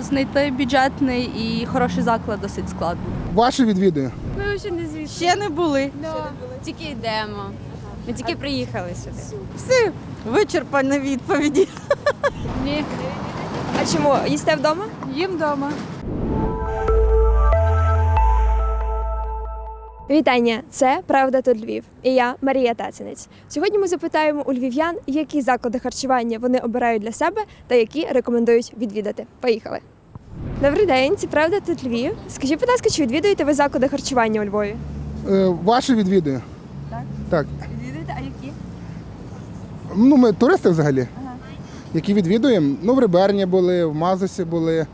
Знайти бюджетний і хороший заклад досить складно. Ваші відвіди? Ми ще не звідси. Ще не були. Тільки йдемо. Ми тільки приїхали сюди. Все, вичерпані відповіді. Ні. А чому? Їсте вдома? Їм вдома. Вітання! Це Правда тут Львів. І я Марія Тацінець. Сьогодні ми запитаємо у львів'ян, які заклади харчування вони обирають для себе та які рекомендують відвідати. Поїхали! Добрий день, це правда тут Львів. Скажіть, будь ласка, чи відвідуєте ви заклади харчування у Львові? Е, Ваші відвідую. Так? Так. Відвідуєте, а які? Ну, ми туристи взагалі. Які відвідуємо. Ну, в Риберні були, в Мазусі були.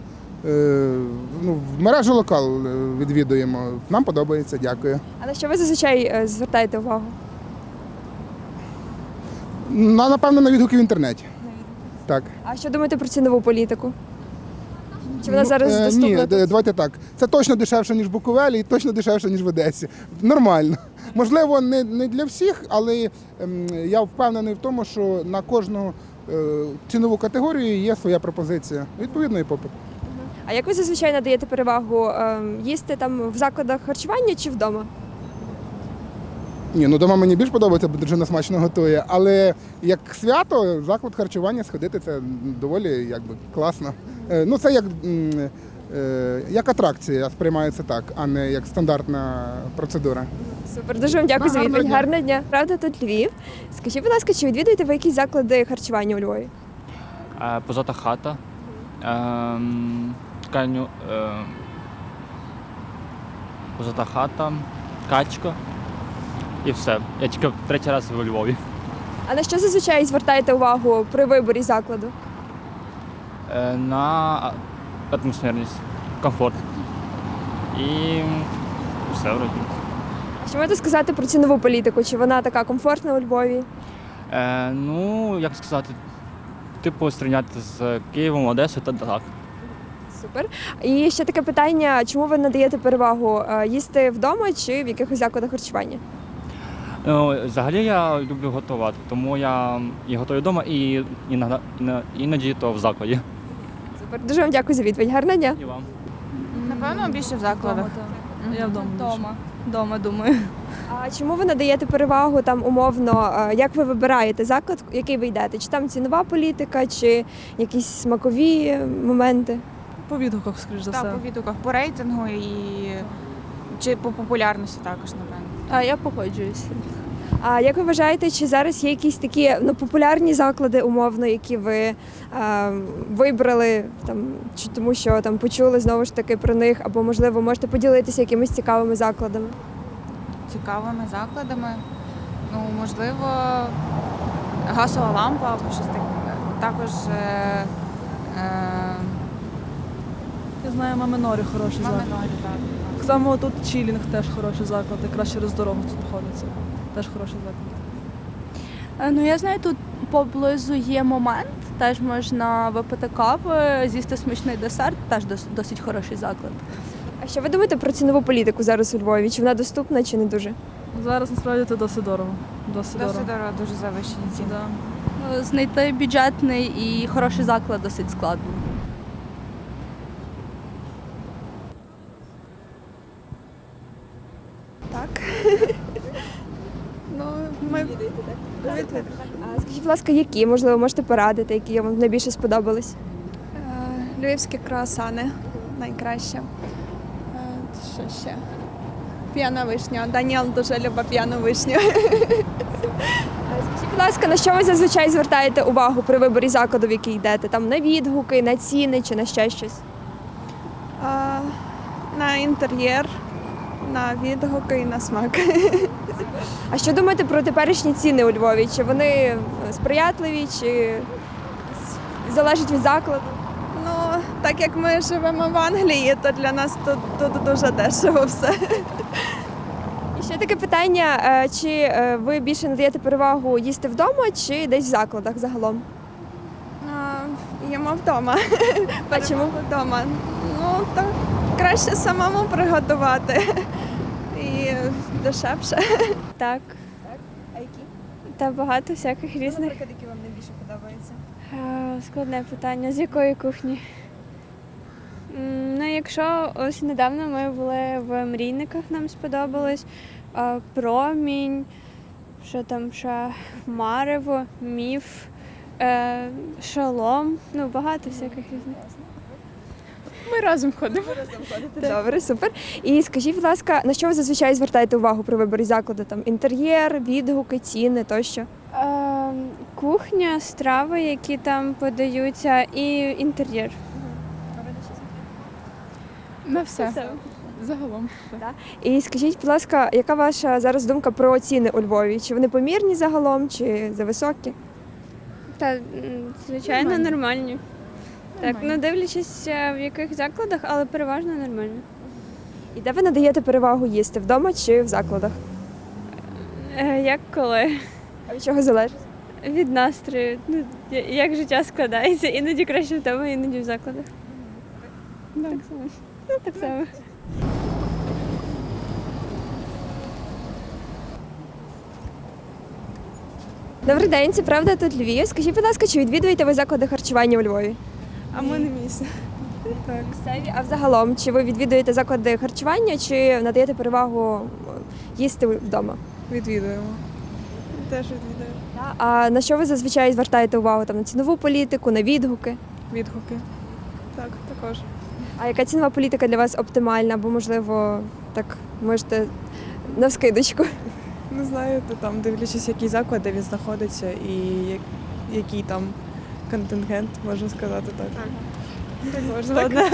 Е, ну, в мережу локал е, відвідуємо. Нам подобається, дякую. А на що ви зазвичай е, звертаєте увагу? Ну, напевно, на відгуки в інтернеті. Так. А що думаєте про цінову політику? Чи вона Ну, зараз е, доступна? Ні, тут? давайте так. Це точно дешевше, ніж в Буковелі, і точно дешевше, ніж в Одесі. Нормально. Можливо, не, не для всіх, але ем, я впевнений в тому, що на кожну е, цінову категорію є своя пропозиція. Відповідно, і попит. А як ви зазвичай надаєте перевагу е, їсти там в закладах харчування чи вдома? Ні, ну дома мені більш подобається, бо дружина смачно готує. Але як свято, заклад харчування сходити це доволі якби класно. Е, ну це як, е, як атракція, сприймається так, а не як стандартна процедура. Супер, дуже вам дякую за відповідь. дня. Гарного дня. Правда, тут Львів. Скажіть, будь ласка, чи відвідуєте ви якісь заклади харчування у Львові? Е, Позата хата. Тканю, е, позата хата, качка. І все. Я тільки третій раз у Львові. А на що зазвичай звертаєте увагу при виборі закладу? Е, на атмосферність, комфорт. І все вроді. Що можете сказати про цінову політику? Чи вона така комфортна у Львові? Е, ну, як сказати, типу зрівняти з Києвом, Одесою та так. Супер. І ще таке питання: чому ви надаєте перевагу е, їсти вдома чи в якихось закладах харчування? Ну, взагалі я люблю готувати, тому я і готую вдома, і іноді, іноді то в закладі. Супер. Дуже вам дякую за відповідь. Гарного дня. І вам. Напевно, більше в закладах. Я вдома. Дома. Дома, думаю. А чому ви надаєте перевагу там умовно? е, Як ви вибираєте заклад, який ви йдете? Чи там цінова політика, чи якісь смакові моменти? По відгуках, скоріш за все. Так, по відгуках, по рейтингу і чи по популярності також, напевно. А я погоджуюся. А як ви вважаєте, чи зараз є якісь такі ну, популярні заклади, умовно, які ви е, вибрали там, чи тому, що там почули знову ж таки про них, або можливо можете поділитися якимись цікавими закладами? Цікавими закладами. Ну, можливо, газова лампа або щось таке. Також е, е, Я знаю, Маминорі хороший заклад. Маминорі, так. Так само тут Чілінг теж хороший заклад, якраз через дорогу тут знаходиться. Теж хороший заклад. Ну я знаю, тут поблизу є момент. Теж можна випити кави, з'їсти смачний десерт, теж дос- досить хороший заклад. А що ви думаєте про цінову політику зараз у Львові? Чи вона доступна, чи не дуже? Зараз насправді це досить дорого. Досить, Досить дорого, дуже завищені ціни. Да. Знайти бюджетний і хороший заклад досить складно. Так. Ну, ми А скажіть, будь ласка, які, можливо, можете порадити, які вам найбільше сподобались? Е, Львівські круасани найкраще. Е, Що ще? П'яна вишня. Даніел дуже любить п'яну вишню. Скажіть, будь ласка, на що ви зазвичай звертаєте увагу при виборі закладу, в який йдете? Там на відгуки, на ціни чи на ще щось? Е, На інтер'єр, на відгуки і на смак. А що думаєте про теперішні ціни у Львові? Чи вони е, сприятливі, чи залежить від закладу? Ну, так як ми живемо в Англії, то для нас тут, тут дуже дешево все. І ще таке питання: е, чи е, ви більше надаєте перевагу їсти вдома чи десь в закладах загалом? Їмо вдома. А чому? Вдома. Ну, то краще самому приготувати. Дешевше. Так. Так? А які? Та багато всяких різних. які вам найбільше подобаються? Е, Складне питання. З якої кухні? якщо ось недавно ми були в мрійниках, нам сподобалось а, промінь, що там ще Марево, міф, е, шалом, ну багато всяких різних. Ми разом ходимо. Добре, супер. І скажіть, будь ласка, на що ви зазвичай звертаєте увагу при виборі закладу? Там інтер'єр, відгуки, ціни тощо? Е, кухня, страви, які там подаються, і інтер'єр. На все. Загалом. І скажіть, будь ласка, яка ваша зараз думка про ціни у Львові? Чи вони помірні загалом, чи зависокі? Та м, звичайно нормальні. Так, ну дивлячись е, в яких закладах, але переважно нормально. І де ви надаєте перевагу їсти вдома чи в закладах? Е, як коли? А від чого залежить? Від настрою. Ну, я- як життя складається, іноді краще вдома, іноді в закладах. Так само. Ну, так само. Добрий день, це правда тут Львів. Скажіть, будь ласка, чи відвідуєте ви заклади харчування у Львові? А ми не місце. Місцеві. А взагалом, чи ви відвідуєте заклади харчування, чи надаєте перевагу їсти вдома? Відвідуємо. Теж відвідуємо. А на що ви зазвичай звертаєте увагу? Там на цінову політику, на відгуки? Відгуки. Так, також. А яка цінова політика для вас оптимальна? Або, можливо, так можете навскидочку? Не знаю, то там дивлячись, який заклад, де він знаходиться і як- який там контингент, можна сказати так. Так, можна.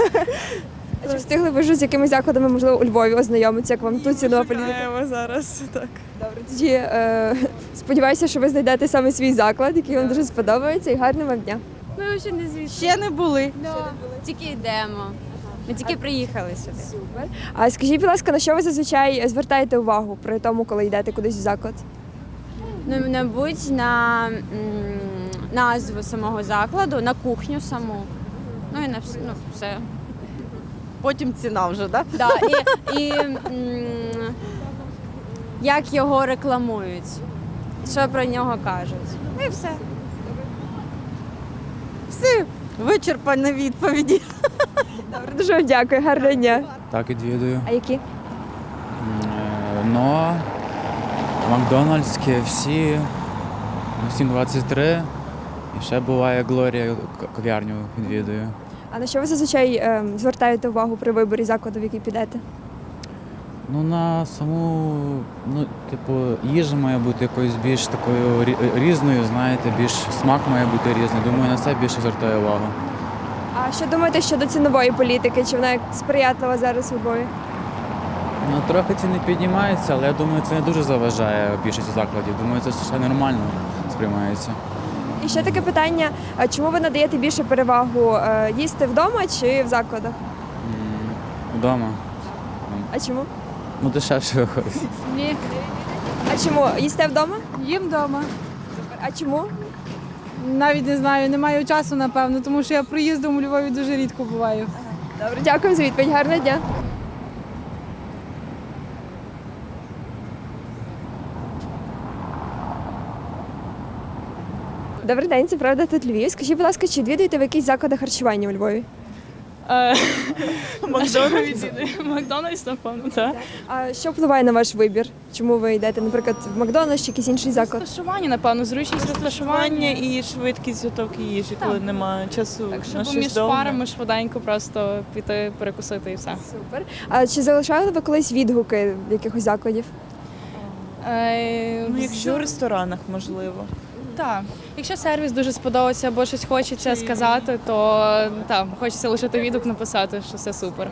А чи встигли ви вже з якими закладами, можливо, у Львові ознайомитися, як вам тут цінова політика? Чекаємо зараз. Так. Добре, тоді е, сподіваюся, що ви знайдете саме свій заклад, який вам дуже сподобається, і гарного вам дня. Ми ще не звідси. Ще не були. Тільки йдемо. Ми тільки приїхали сюди. А скажіть, будь ласка, на що ви зазвичай звертаєте увагу при тому, коли йдете кудись в заклад? Ну, мабуть, на м, назву самого закладу, на кухню саму. Ну і на вс- ну, все. Потім ціна вже, так? Да, і, і м, як його рекламують, що про нього кажуть. Ну і все. Все, вичерпані відповіді. Добре, дуже вам дякую, гарного дня. Так, відвідую. А які? Е, Но, Макдональдс, KFC, 723. І ще буває Глорія кав'ярню відвідую. А на що ви зазвичай е, звертаєте увагу при виборі закладу, в який підете? Ну, на саму, ну, типу, їжа має бути якоюсь більш такою рі- різною, знаєте, більш смак має бути різний. Думаю, на це більше звертаю увагу. А що думаєте щодо цінової політики? Чи вона як сприятлива зараз у Львові? Ну, трохи ціни піднімаються, але я думаю, це не дуже заважає більшості закладів. Думаю, це ще нормально сприймається. І ще таке питання: чому ви надаєте більше перевагу е, їсти вдома чи в закладах? Вдома. А чому? Ну, дешевше виходить. Ні, А чому? Їсте вдома? їм вдома. А чому? Навіть не знаю, не маю часу, напевно, тому що я приїздом у Львові дуже рідко буваю. Добре, дякую за відповідь. Гарного дня. Добрий день, це правда тут Львів. Скажіть, будь ласка, чи відвідуєте ви якісь заклади харчування у Львові? Макдональдс. Макдональдс, напевно, так. А що впливає на ваш вибір? Чому ви йдете, наприклад, в Макдональдс чи якийсь інший заклад? Розташування, напевно, зручність Розташування розташування. і швидкість готовки їжі, коли немає часу Так, на щоб щось між довге. парами швиденько просто піти перекусити і все. Супер. А чи залишали ви колись відгуки якихось закладів? Е, Ну, якщо в ресторанах, можливо. Так. Якщо сервіс дуже сподобається або щось хочеться сказати, то так, хочеться лишити відгук, написати, що все супер.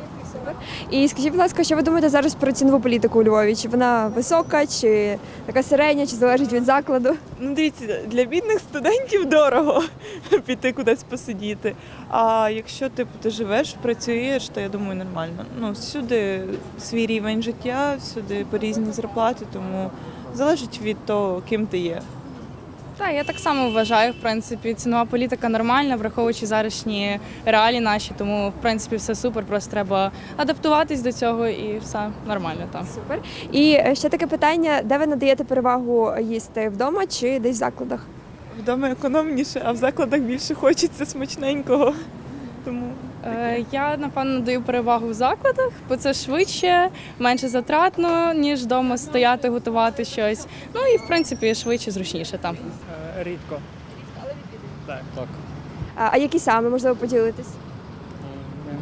І скажіть, будь ласка, що ви думаєте зараз про цінову політику у Львові? Чи вона висока, чи така середня, чи залежить від закладу? Ну, дивіться, для бідних студентів дорого піти кудись посидіти. А якщо типу, ти живеш, працюєш, то я думаю, нормально. Ну, всюди свій рівень життя, всюди по різні зарплати, тому залежить від того, ким ти є. Так, я так само вважаю, в принципі, цінова політика нормальна, враховуючи зарашні реалії наші, тому в принципі все супер, просто треба адаптуватись до цього і все нормально там. Супер. І е, ще таке питання: де ви надаєте перевагу їсти вдома чи десь в закладах? Вдома економніше, а в закладах більше хочеться смачненького. Тому Е, Я напевно даю перевагу в закладах, бо це швидше, менше затратно, ніж вдома стояти, готувати щось. Ну і в принципі швидше, зручніше там. Рідко. Так. так. А, а які саме можливо поділитись?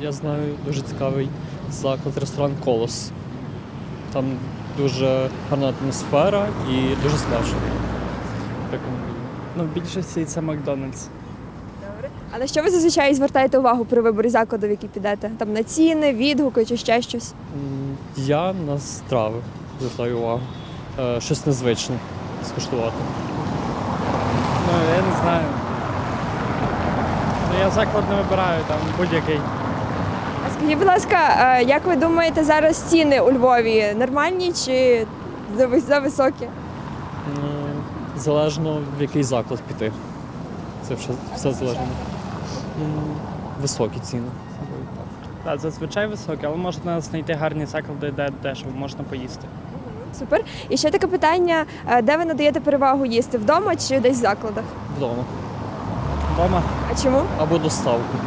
Я знаю дуже цікавий заклад, ресторан Колос. Там дуже гарна атмосфера і дуже смачно. Рекомендую. Ну, в більшості це Макдональдс. А на що ви зазвичай звертаєте увагу при виборі закладу, в який підете? Там на ціни, відгуки чи ще щось? Я на страви звертаю увагу. Е, Щось незвичне скуштувати. Ну, я не знаю. Ну, я заклад не вибираю, там будь-який. А скажіть, будь ласка, е, як ви думаєте, зараз ціни у Львові нормальні чи зави- зависокі? М, Залежно в який заклад піти. Це все, все залежно. Високі ціни. Так, зазвичай високі, але можна знайти гарні заклади, де дешево можна поїсти. Супер. І ще таке питання: е, де ви надаєте перевагу їсти вдома чи десь в закладах? Вдома. Вдома А чому? Або доставку.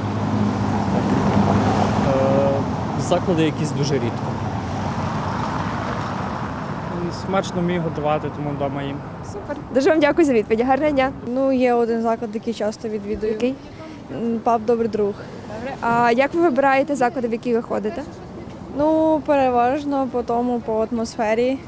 Е, Заклади якісь дуже рідко. Смачно вмію готувати, тому вдома їм. Супер. Дуже вам дякую за відповідь. Гарного дня. Ну, є один заклад, який часто відвідую. Який? М, Паб Добрий друг. Добре. А як ви вибираєте заклади, в які ви ходите? Ну, переважно по тому, по атмосфері.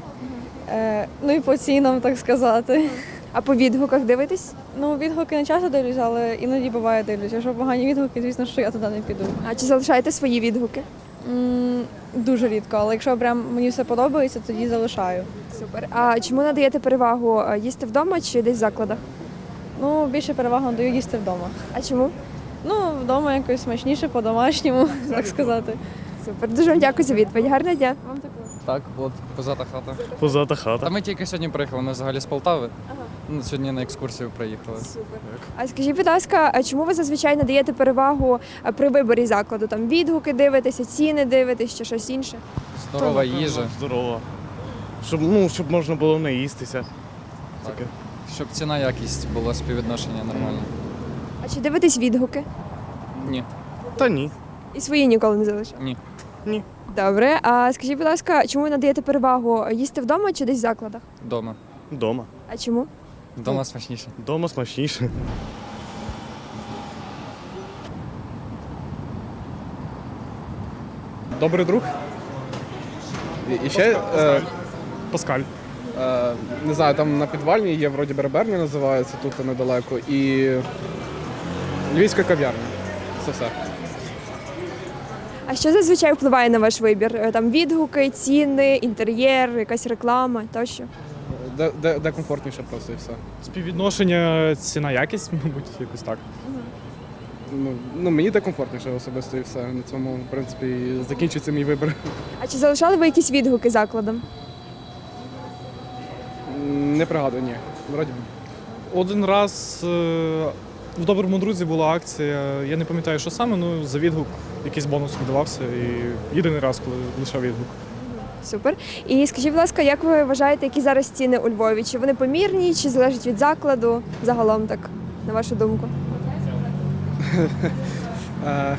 Е, ну і по цінам, так сказати. А по відгуках дивитесь? Ну, відгуки не часто дивлюсь, але іноді буває дивлюсь. Якщо погані відгуки, звісно, що я туди не піду. А чи залишаєте свої відгуки? М, дуже рідко, але якщо прям мені все подобається, тоді залишаю. Супер. А чому надаєте перевагу е, їсти вдома чи десь в закладах? Ну, більше перевагу надаю їсти вдома. А чому? Ну, вдома якось смачніше, по-домашньому, так сказати. Супер. Дуже вам дякую за відповідь. Гарного дня. Так, от позата хата. Позата хата. Та ми тільки сьогодні приїхали, ми взагалі з Полтави. Ну, сьогодні на екскурсію приїхали. Супер. А скажіть, будь ласка, а чому ви зазвичай надаєте перевагу е, при виборі закладу? Там відгуки дивитеся, ціни дивитесь чи щось інше? Здорова їжа, Здорово. Щоб, ну, щоб можна було наїстися. Так. щоб ціна якість була співвідношення нормальне. А чи дивитесь відгуки? Ні, Та ні. І свої ніколи не залишаєте? ні. Ні. Добре. А скажіть, будь ласка, чому ви надаєте перевагу їсти вдома чи десь в закладах? Вдома. Дома. А чому? Вдома смачніше. Дома смачніше. Добрий друг. І, і ще е, Паскаль. е, не знаю, там на підвальні є вроді Берберні називається тут недалеко. І львівська кав'ярня. Це все. А що зазвичай впливає на ваш вибір? Е, Там відгуки, ціни, інтер'єр, якась реклама тощо. Де, де, де комфортніше просто і все. Співвідношення ціна якість, мабуть, якось так. Ну, ну мені де комфортніше особисто і все. На цьому, в принципі, і закінчиться мій вибір. А чи залишали ви якісь відгуки закладам? Не пригадую, ні. Вроді. б. Один раз е, в доброму друзі була акція. Я не пам'ятаю, що саме, ну за відгук якийсь бонус видавався. І єдиний раз, коли лишав відгук. Супер. І скажіть, будь ласка, як ви вважаєте, які зараз ціни у Львові? Чи вони помірні, чи залежать від закладу? Загалом так, на вашу думку? Е,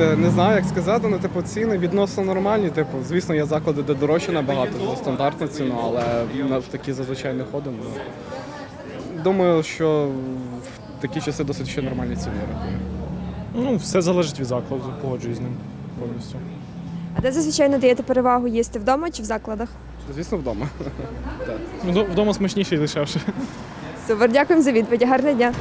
е, не знаю, як сказати, ну типу ціни відносно нормальні. Типу, звісно, є заклади, де дорожче набагато за стандартну ціну, але на в такі зазвичай не ходимо. Думаю, що такі часи досить ще нормальні ціни рахую. Ну, все залежить від закладу, погоджуюсь з ним повністю. А де зазвичай надаєте перевагу їсти вдома чи в закладах? Звісно, вдома. Вдома смачніше і дешевше. Супер, дякуємо за відповідь. Гарного дня.